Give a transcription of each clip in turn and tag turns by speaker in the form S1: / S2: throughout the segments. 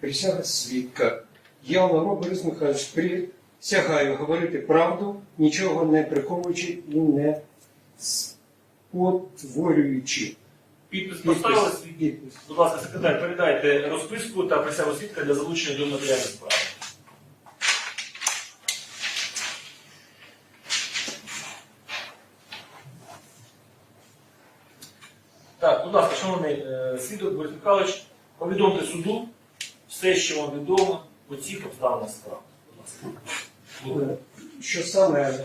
S1: Присяга свідка. Я, Лавро Борис Михайлович, присягаю говорити правду, нічого не приховуючи і не спотворюючи.
S2: Підпис поставили.
S1: Підпис.
S2: Будь ласка, секретар, передайте розписку та присягу свідка для залучення до матеріалів справи. Так, будь ласка, шановний е, свідок Борис Михайлович, повідомте суду все, що вам відомо у цих обставинах справи. Будь ласка.
S1: Е, Що саме?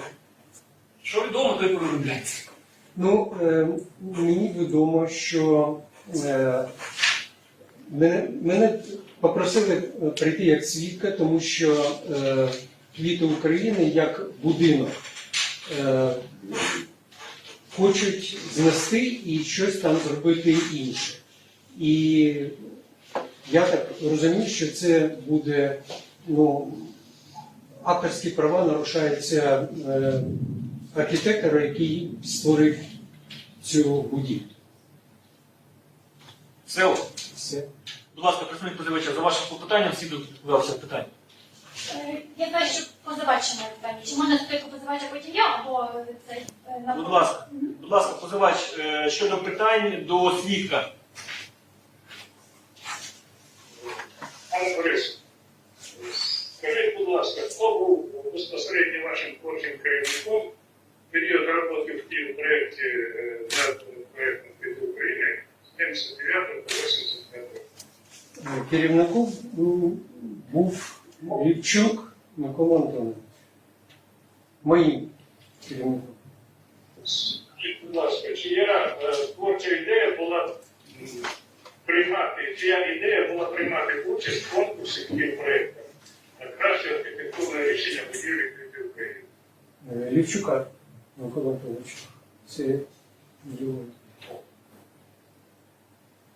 S2: Що відомо, то й повідомляйте.
S1: Ну, е, мені відомо, що е, мене, мене попросили е, прийти як свідка, тому що е, квіти України як будинок е, хочуть знести і щось там зробити інше. І я так розумію, що це буде ну, авторські права нарушаються е, архітектора, який створив цю будівлю.
S2: Все.
S1: Все.
S2: Будь ласка, представник позивача, за вашим клопотанням свідок відповідався питання.
S3: Е, Я знаю, що позивач має питання. Чи можна спочатку позивача, потім я, або це е, на
S2: Будь ласка, будь ласка, позивач е, щодо питань до свідка.
S4: Пане Борис, скажіть, будь ласка, хто був безпосередньо вашим творчим керівником в період роботи в тім проєкті е, проєктом «Квіти України з 79 по 85 року?
S1: Е, Керівником був Лівчук Микола Антонович. Моїм керівником.
S4: Скажіть, будь ласка, чия е, творча ідея була чия ідея була приймати участь в конкурсі «Квіт проєктом на краще архітектурне рішення будівлі «Квіти України»?
S1: Е, Лівчука Микола Антоновича. Це його.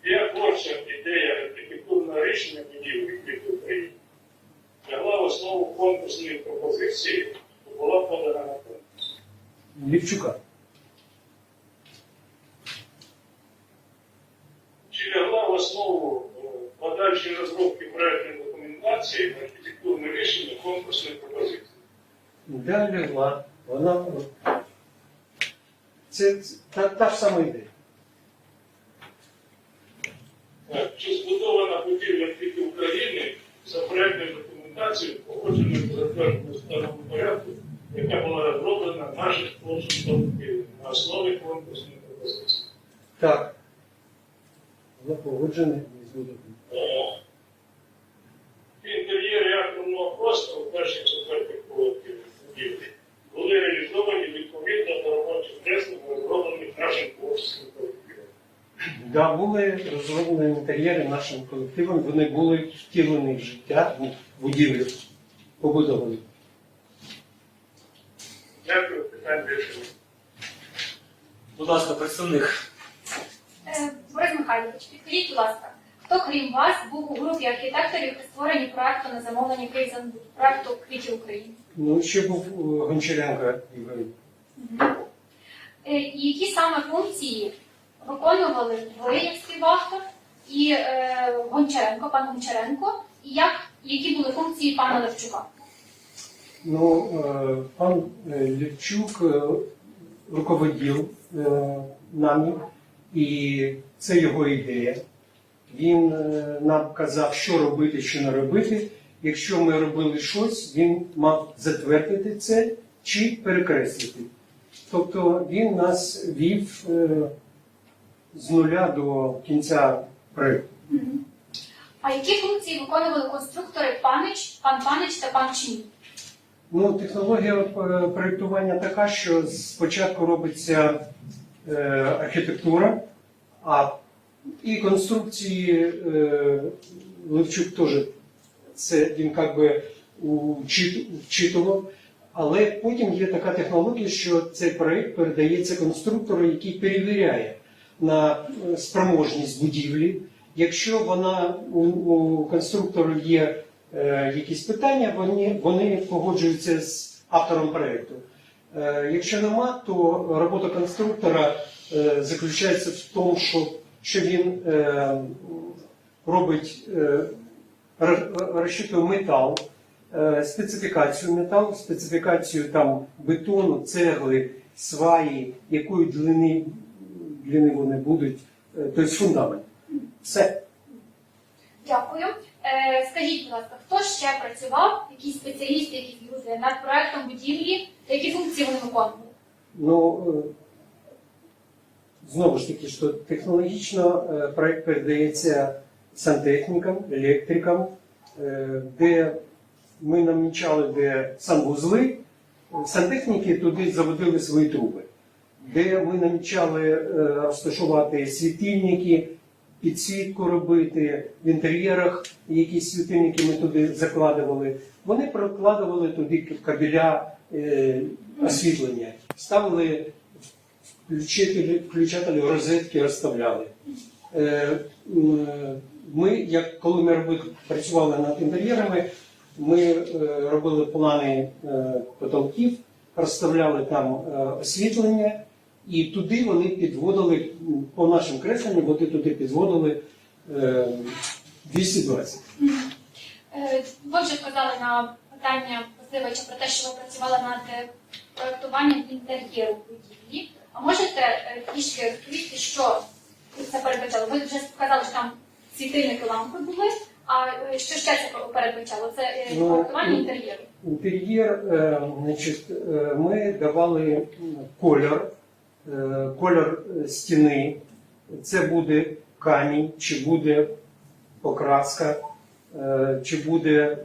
S4: Є творча ідея архітектурного рішення будівлі «Квіти України» лягла в основу конкурсної пропозиції, була подана на конкурс.
S1: Лівчука.
S4: Чи лягла в основу е, подальшої розробки проектної документації архітектурне рішення конкурсної пропозиції?
S1: Да, лягла. Вона. Це та, та ж сама ідея.
S4: Чи збудована будівля «Квіти України за проектною документацією, погодженою в затвердженому старому порядку, яка була розроблена нашим колективом на основі конкурсної пропозиції?
S1: Так. Вона погоджена і збудована.
S4: Е, Інтер'єри атомного простору перших четвертих поверхів будівлі були реалізовані відповідно до робочих тестів, розроблених нашим творчим колективом.
S1: Да, були розроблені інтер'єри нашим колективом, вони були втілені в життя в будівлю побудовані.
S4: Дякую, питань більше.
S2: Будь ласка, представник.
S3: Е, Борис Михайлович, підкажіть, будь ласка, хто крім вас був у групі архітекторів при створенні проекту на замовлення Кейзенбуд, проекту Квіті України?
S1: Ну, ще був е, Гончаренко Ігор.
S3: Е, І які саме функції виконували ви як співавтор і е, Гончаренко, пан Гончаренко, і як, які були функції пана Левчука?
S1: Ну, е, пан е, Лівчук е, руководив е, нами, і це його ідея. Він нам казав, що робити, що не робити. Якщо ми робили щось, він мав затвердити це чи перекреслити. Тобто він нас вів з нуля до кінця проєкту.
S3: А які функції виконували конструктори Панич, пан Панич та пан Чмій?
S1: Ну, технологія е, проєктування така, що спочатку робиться е, архітектура, а і конструкції е, Левчук теж це він як би вчитував. Але потім є така технологія, що цей проєкт передається конструктору, який перевіряє на е, спроможність будівлі. Якщо вона у, конструктору є е, якісь питання, вони, вони погоджуються з автором проєкту. Е, якщо нема, то робота конструктора е, заключається в тому, що, що він е, робить е, ро- розчитую метал, е, специфікацію металу, специфікацію там бетону, цегли, сваї, якої длини, длини вони будуть, е, тобто фундамент. Все.
S3: Дякую. Е, скажіть, будь ласка, хто ще працював, якісь спеціалісти, якісь люди над проектом будівлі, які функції вони виконували?
S1: Ну, е, знову ж таки, що технологічно е, проект передається сантехнікам, електрикам, де ми намічали, де санвузли, сантехніки туди заводили свої труби, де ми намічали е, розташувати світильники, підсвітку робити в інтер'єрах, якісь світильники ми туди закладували. Вони прокладували туди кабеля е, освітлення, ставили включителі, включателі розетки, розставляли. Е, Ми, як коли ми робили, працювали над інтер'єрами, ми робили плани потолків, розставляли там освітлення, і туди вони підводили, по нашим кресленням, вони туди підводили е, 220.
S3: Е, Ви вже сказали на питання позивача про те, що ви працювали над е, проектуванням інтер'єру будівлі. А можете е, трішки розповісти, що це передбачало? Ви вже сказали, що там світильники лампи були. А е, що ще це передбачало? Це е,
S1: Ну,
S3: проектування
S1: ну,
S3: інтер'єру.
S1: Інтер'єр, е, значить, е, ми давали кольор, е, кольор е, стіни. Це буде камінь, чи буде покраска, е, чи буде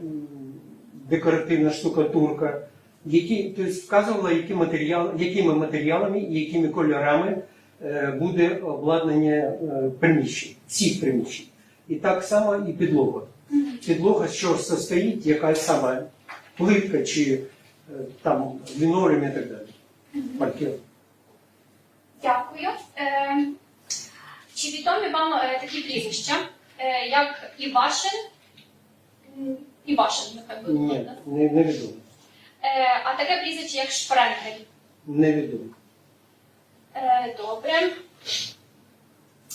S1: декоративна штукатурка, які, тобто вказувала, які матеріал, якими матеріалами і якими кольорами е, буде обладнання е, приміщень, всіх приміщень. І так само і підлога. Підлога, що состоїть, яка сама плитка чи е, там лінолеум і так далі. Паркет.
S3: Е, чи відомі вам е, такі прізвища, е, як Івашин? Івашин, нехай буде.
S1: Ні, не, невідомо.
S3: Е, а таке прізвище, як Шпренгель.
S1: Невідомо.
S3: Добре.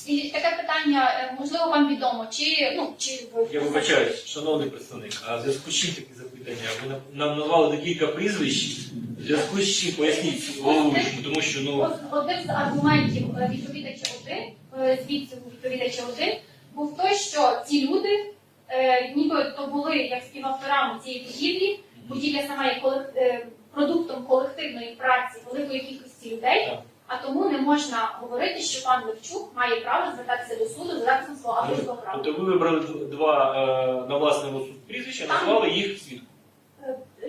S3: І таке питання, можливо, вам відомо, чи ну чи
S2: Я вибачаюсь, шановний представник, а зв'язку з чим такі запитання? Ви нам- нам назвали декілька прізвищ. Зв'язку з чим поясніть головуючому, тому що ну
S3: Од- один з аргументів е, відповідача один, е, звідси відповідача один, був той, що ці люди, е, ніби то були як співавторами цієї будівлі. Будівля сама є колек- е, продуктом колективної праці великої кількості людей.
S2: Так.
S3: А тому не можна говорити, що пан Левчук має право звертатися до суду за захистом свого авторського права.
S2: тобто ви вибрали д- два е, на власний розсуд прізвища, назвали їх свідком.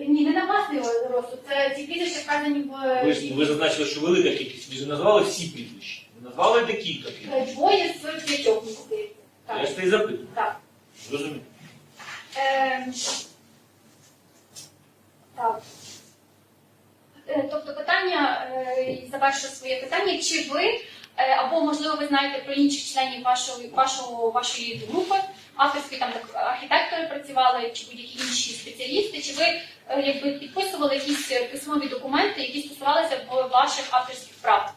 S3: Е, Ні, не на власний розсуд. Це ці прізвища вказані в
S2: Ви ж ви зазначили, що велика кількість. Ви ж не назвали всі прізвища. Ви назвали декілька прізвищ.
S3: е, двоє з п'ятьох, мені здається.
S2: Я
S3: Так.
S2: ж це і запитую.
S3: так.
S2: Зрозуміло.
S3: Ем, Так. Е, Тобто питання, е, і завершу своє питання, чи ви, е, або можливо ви знаєте про інших членів вашої, вашого, вашої групи, авторські там так, архітектори працювали, чи будь-які інші спеціалісти, чи ви е, якби підписували якісь е, письмові документи, які стосувалися ваших авторських прав?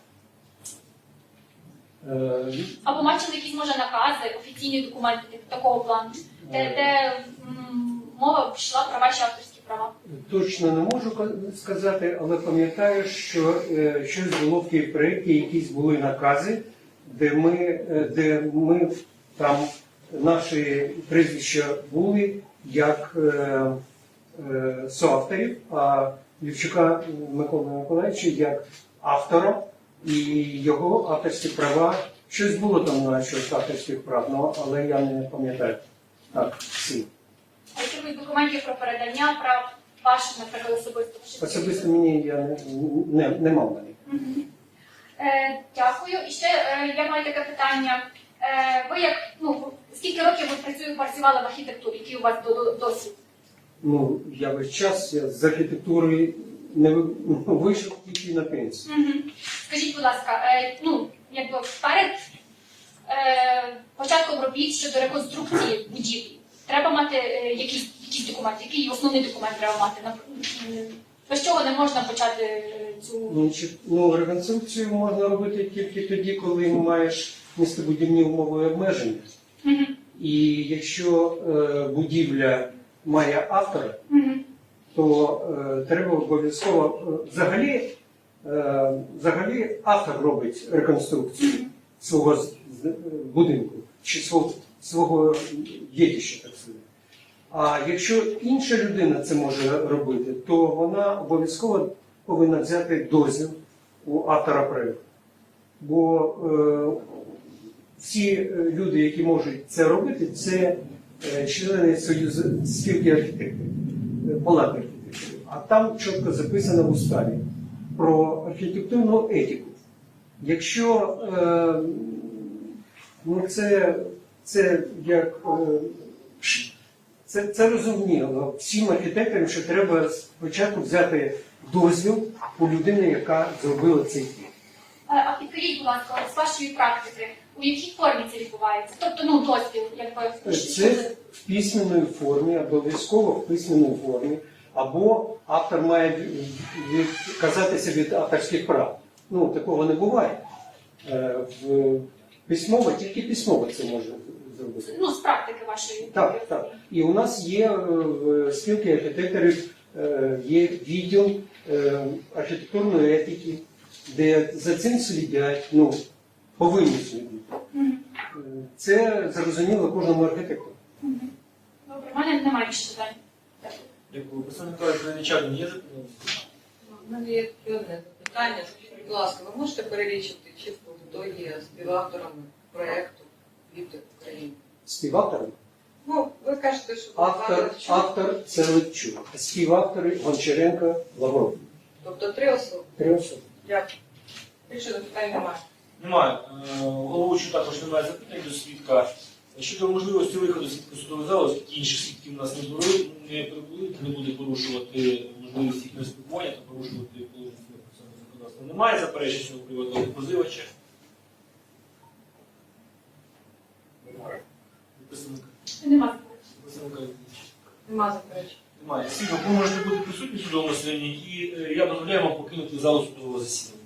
S1: Е,
S3: Або бачили якісь може накази, офіційні документи так- такого плану, де, де мова йшла про ваші авторські права?
S1: Точно не можу сказати, але пам'ятаю, що е, щось було в Київпроєкті, якісь були накази, де ми, де ми там наші прізвища були як е, е, соавторів, а Лівчука Миколи Миколаївича як автора і його авторські права. Щось було там на щось авторських прав, ну, але я не пам'ятаю. Так, всі.
S3: А якихось документів про передання прав ваших, наприклад, особисто?
S1: Особисто мені я не, не, не мав мене.
S3: Мгм. Е, дякую. І ще е, я маю таке питання. Е, ви як ну скільки років ви працюєте, працювали в архітектурі? Який у вас до- до- досвід?
S1: Ну, я весь час я з архітектури не вийшов тільки на пенсію.
S3: Мгм. Скажіть, будь ласка, е, ну якби перед е, початком робіт щодо реконструкції будівлі треба мати е, якісь, якісь документи, який основний документ треба мати? М, Без чого не можна почати е, цю
S1: Значить, ну, реконструкцію можна робити тільки тоді, коли маєш містобудівні умови і обмеження.
S3: Мгм.
S1: І якщо е, будівля має автора,
S3: Мгм.
S1: то е, треба обов'язково е, взагалі, е, взагалі автор робить реконструкцію свого з- з- е, будинку чи свого, свого дітища, так сказати. А якщо інша людина це може робити, то вона обов'язково повинна взяти дозвіл у автора проєкту. Бо е, всі е, люди, які можуть це робити, це е, члени Союзу спілки архітекторів, е, палати архітекторів. А там чітко записано в уставі про архітектурну етику. Якщо ну це, це як це, це розуміло всім архітекторам, що треба спочатку взяти дозвіл у людини, яка зробила цей.
S3: Е, А підкажіть, будь ласка, з вашої практики, у якій формі це відбувається? Тобто, ну, дозвіл, якби
S1: Це в письменній формі, обов'язково в письменній формі, або автор має відказатися від авторських прав. Ну, такого не буває. Е, В письмово, тільки письмово це може зробити.
S3: ну, з практики вашої.
S1: Так, так. І у нас є е, в спілці архітекторів е, є відділ е, архітектурної етики, де за цим слідять, ну, повинні. Е, Це зрозуміло кожному архітектору.
S3: Добре, в мене немає більше питань. Дякую.
S2: Представник Калича є запитання?
S5: У мене є одне запитання. Скажіть, будь ласка, ви можете перелічити чітко, хто є співавторами проєкту «Вітер України»?
S1: Співавтором.
S5: Ну, ви кажете, що
S1: Автор, автор це Литчук. Співавтори Гончаренко, Лавров.
S5: тобто три особи.
S1: Три особи.
S5: Дякую. Більше запитань немає.
S2: Немає. Е, Головуючий також немає запитань до свідка. Щодо можливості виходу свідка судової зали, оскільки інших свідків у нас не були, не прибули, не буде порушувати можливість їхнього спілкування та порушувати положення процесуального законодавства. Немає заперечень цього приводу позивача.
S4: Немає.
S2: Представника.
S3: Нема
S2: Представника
S5: Нема заперечень.
S2: Немає. Свідок, ви можете бути присутні в судовому засіданні і е, я дозволяю вам покинути залу судового засідання.